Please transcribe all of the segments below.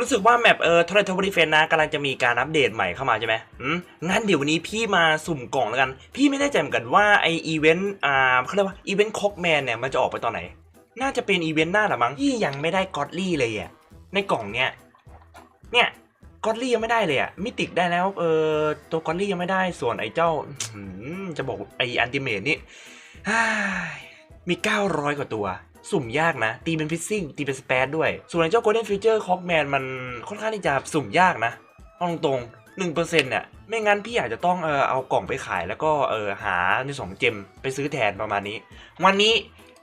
รู้สึกว่าแมปเออทอร์เรนทบริเฟนนะกำลังจะมีการอัปเดตใหม่เข้ามาใช่ไหมอืมงั้นเดี๋ยววันนี้พี่มาสุ่มกล่องแล้วกัน พี่ไม่แน่ใจเหมือนกันว่าไออีเวนต์อ่าเขาเรียกว่าอีเวนต์คอกแมนเนี่ยมันจะออกไปตอนไหน น่าจะเป็นอีเวนต์หน้าหรือมั้งที่ยังไม่ได้กอดลี่เลยอะในกล่องเนี้ยเนี่ยกอดลี่ยังไม่ได้เลยอะมิติกได้แล้วเออตัวกอดลี่ยังไม่ได้ส่วนไอ้เจ้าจะบอกไออันติเมทนี่มี900กว่าตัว สุ่มยากนะ ตีเป็นฟิซซิ่ง ตีเป็นสเปซด้วย ส่วนไอ้เจ้า Golden Future c o c k m a n มันค่อนข้างที่จะสุ่มยากนะเอาตรงๆ1%เนี่ยไม่งั้นพี่อาจจะต้องเออเอากล่องไปขายแล้วก็เออหาในสองเจมไปซื้อแทนประมาณนี้ วันนี้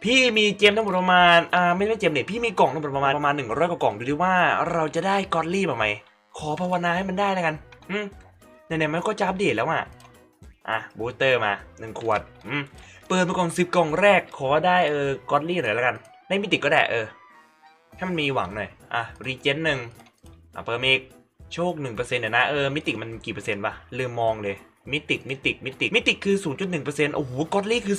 พี่มีเจมทั้งหมดประมาณอ่าไม่ใช่เจมเนี่ยพี่มีกล่องทั้งหมดประมาณประมาณ100กว่ากล่องดูดิว่าเราจะได้กอดลี่มาไหมขอภาวนาให้มันได้แล้วกัน อืมไหนๆมันก็จะอัปเดตแล้วอะ อะบูสเตอร์มาหนึ่งขวดอืมเปิดมากล่องสิบกล่องแรกขอได้เออกอดลี่หน่อยแล้วกันได้มิติก็ได้เออให้มันมีหวังหน่อยอะรีเจนหนึ่งอะเปิดมอีกโชคหนึ่งเปอร์เซ็นต์นะเออมิติมันกี่เปอร์เซ็นต์ปะลืมมองเลยมิติมิติมิติมิติคือ 0.1%โอ้โหกอดลี่คือ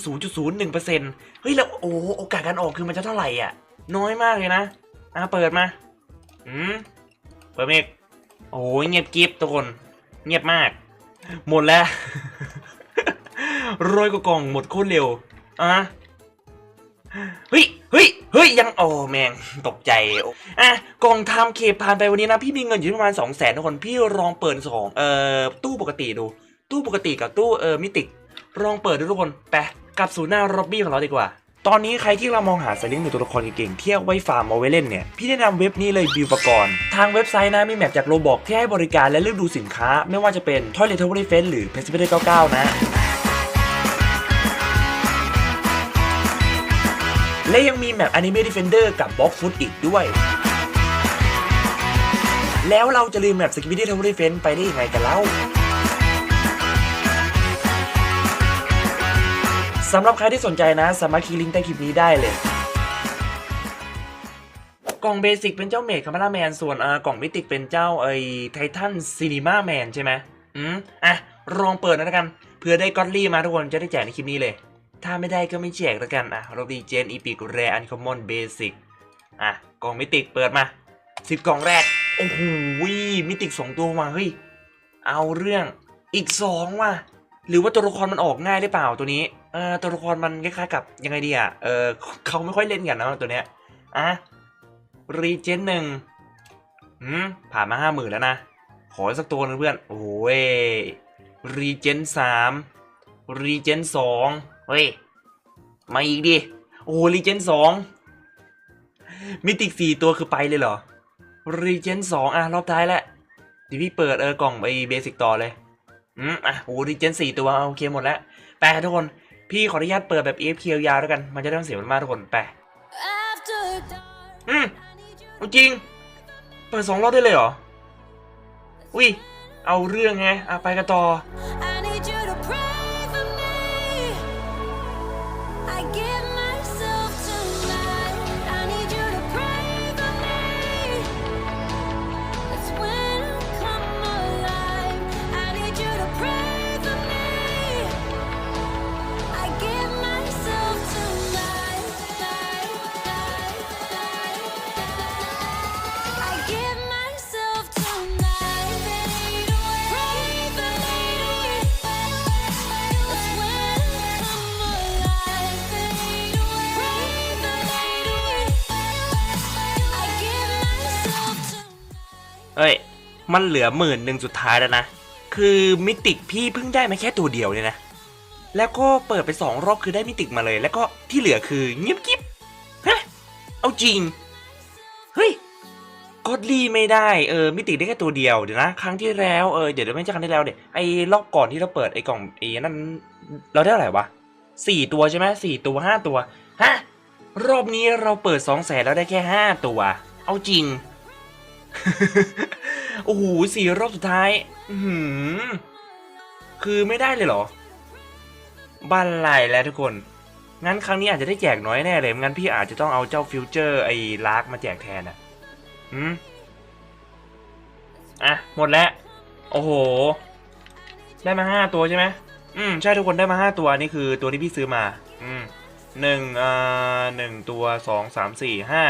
0.01%เฮ้ยแล้วโอ้โอกาสการออกคือมันจะเท่าไหร่อะ น้อยมากเลยนะ อะเปิดมาอืมเปิดมีอีกโอ้ยเงียบกริบทุกคน เงียบมาก หมดแล้ว ร้อยกว่ากล่องหมดโคตรเร็วอะเฮ้ยเฮ้ยเฮ้ยยังโอ้แมงตกใจอะกล่องไทม์เคผ่านไปวันนี้นะ พี่มีเงินอยู่ประมาณ2 0 0 0 0นทุกคนพี่ลองเปิดสองเอ่อตู้ปกติดู ตู้ปกติกับตู้เอ่อมิติลองเปิดดูทุกคนไปกับสู่หน้าร็อบบี้ของเราดีกว่าตอนนี้ใครที่เรามองหาสายเลี้ยงหรือตัวละครเก่งๆ เที่ยวไว้ฟาร์มเอาไว้เล่นเนี่ย พี่แนะนำเว็บนี้เลยบิวปกรณ์ทางเว็บไซต์นะมีแมปจากโรบอกที่ให้บริการและเลือกดูสินค้า ไม่ว่าจะเป็น Toilet t o w e r d e f e n s e หรือ p e s t i f i c 99 นะ และยังมีแมป Anime Defender กับ Box Foot อีกด้วย แล้วเราจะลืมแมป Security Tower Defense ไปได้ยังไงกันเล่าสำหรับใครที่สนใจนะ สามารถคลิกลิงก์ใต้คลิปนี้ได้เลย กล่องเบสิกเป็นเจ้าเมดคาร์มาแมน ส่วนกล่องมิติกเป็นเจ้าไอ้ไททันซีนีมาแมนใช่ไหมอืมอะลองเปิดนะกัน เพื่อได้กอตลี่มาทุกคนจะได้แจกในคลิปนี้เลย ถ้าไม่ได้ก็ไม่แจกแล้วกัน อะรบีเจนอีพิกแรอันคอมมอนเบสิกอะ กล่องมิติกเปิดมาสิบกล่องแรก โอ้โหมิติกสองตัวมาเฮ้ย เอาเรื่องอีกสองว่ะ หรือว่าตัวละครมันออกง่ายหรือเปล่าตัวนี้เออตัวละครมันคล้ายๆกับยังไงดีอะเออเขาไม่ค่อยเล่นกันนะตัวเนี้ยอะรีเจนหนึ่งอืมผ่านมาห้าหมื่นแล้วนะ ขอสักตัวหนึงเพื่อน โอ้ยรีเจนสามรีเจนสอง ฮ้ย มาอีกดิ โอ้รีเจนสองมิติกสี่ตัวคือไปเลยเหรอรีเจนสองอะ รอบท้ายแล้วเดี๋ยวพี่เปิดเออกล่องไปเบสิกต่อเลย อืม อะโอ้รีเจนสี่ตัวโอเคหมดแล้ว แปะทุกคน พี่ขออนุญาตเปิดแบบ AFK ยาวๆแล้วกัน มันจะได้ไม่เสียมันมากทุกคน แปะอืมจริง เปิดสองรอบได้เลยเหรอ อุ้ย เอาเรื่องไงอะไปกันต่อ give my เอ้ย มันเหลือหมื่นหนึ่งสุดท้ายแล้วนะ คือมิติกพี่เพิ่งได้มาแค่ตัวเดียวเนี่ยนะ แล้วก็เปิดไปสองรอบคือได้มิติกมาเลย แล้วก็ที่เหลือคือเงียบกิ๊บฮะเอาจริง เฮ้ยกอดลี่ไม่ได้ เออ มิติได้แค่ตัวเดียว เดี๋ยวนะ ครั้งที่แล้ว เออ เดี๋ยวไม่ใช่ครั้งที่แล้วเดี๋ยไอ้รอบก่อนที่เราเปิดไอ้กล่องไอ้นั่น เราได้เท่าไหร่วะสี่ตัวใช่ไหมสี่ตัวห้าตัว ฮะ รอบนี้เราเปิดสองแสนแล้วได้แค่ห้าตัว เอาจริง โอ้โหสี่รอบสุดท้าย อือหือคือไม่ได้เลยเหรอ บ้านไหลแล้วทุกคน งั้นครั้งนี้อาจจะได้แจกน้อยแน่เลย งั้นพี่อาจจะต้องเอาเจ้าฟิวเจอร์ไอ้ลากมาแจกแทนอะอืมอะ หมดแล้ว โอ้โห ได้มาห้าตัวใช่ไหมอืม ใช่ทุกคนได้มาห้าตัว นี่คือตัวที่พี่ซื้อมา อืมหนึ่งอ่าหนึ่งตัวสองสามสี่ห้า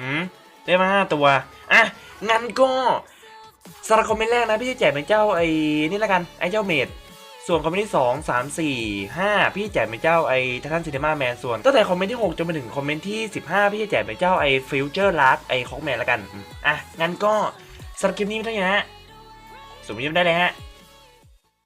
อืม ได้มาตัว อะ งั้นก็สำหรับคอมเมนต์แรกนะพี่จะแจกเป็นเจ้าไอ้นี่ละกัน ไอ้เจ้าเมดส่วนคอมเมนต์ที่สองสามสี่ห้าพี่จะแจกเป็นเจ้าไอ้ทันซีเนมาแมนส่วนตั้งแต่คอมเมนต์ที่หกจนไปถึงคอมเมนต์ที่สิบห้าพี่จะแจกเป็นเจ้าไอ้ฟิวเจอร์ลักไอ้คอกแมนละกัน อะ งั้นก็สำหรับคลิปนี้ไม่เท่านี้นะฮะสมมติได้เลยฮะ